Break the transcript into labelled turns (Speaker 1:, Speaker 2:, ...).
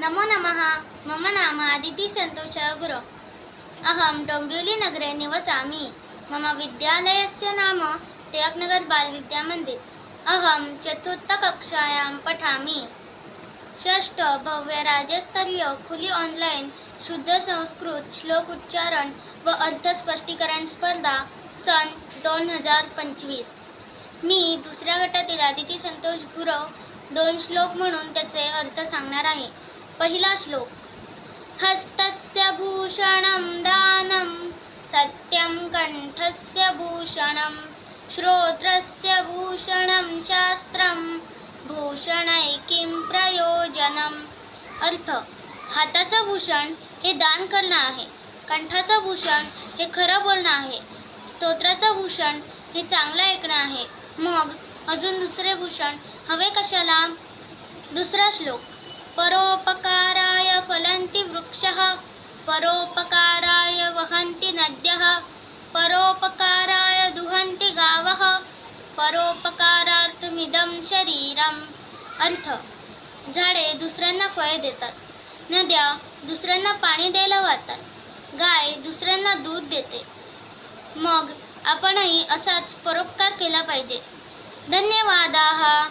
Speaker 1: नमो नमः मम नाम सन्तोषः गुरु। अहं डोम्बिवलीनगरे निवसामि। मम विद्यालयस्य नाम टिळकनगर बालविद्यामन्दिर अहं चतुर्थकक्षायां पठामि। षष्ठ भव्य राज्यस्तरीय खुली ऑनलाईन शुद्ध संस्कृत श्लोक उच्चारण व अर्थस्पष्टीकरण स्पर्धा सन दोन हजार पंचवीस। मी दुसऱ्या गटातील आदिती संतोष गुरव दोन श्लोक म्हणून त्याचे अर्थ सांगणार आहे. पहिला श्लोक. हस्तस्य भूषणं दानं सत्यं कंठस्य भूषणं श्रोत्रस्य भूषणं शास्त्रं भूषणै किं प्रयोजनम्? अर्थ हाताचं भूषण हे दान करणं आहे कंठाचं भूषण हे खरं बोलणं आहे स्तोत्राचं भूषण हे चांगलं ऐकणं आहे. मग अजून दुसरे भूषण हवे कशाला? दुसरा श्लोक. परोपक परोपकाराय वहन्ति नद्यः परोपकाराय दुहन्ति गावः परोपकारार्थमिदं शरीरम्। अर्थ झाडे दुसऱ्यांना फळे देतात नद्या दुसऱ्यांना पाणी द्यायला वाहतात गाय दुसऱ्यांना दूध देते. मग आपणही असाच परोपकार केला पाहिजे. धन्यवादाः.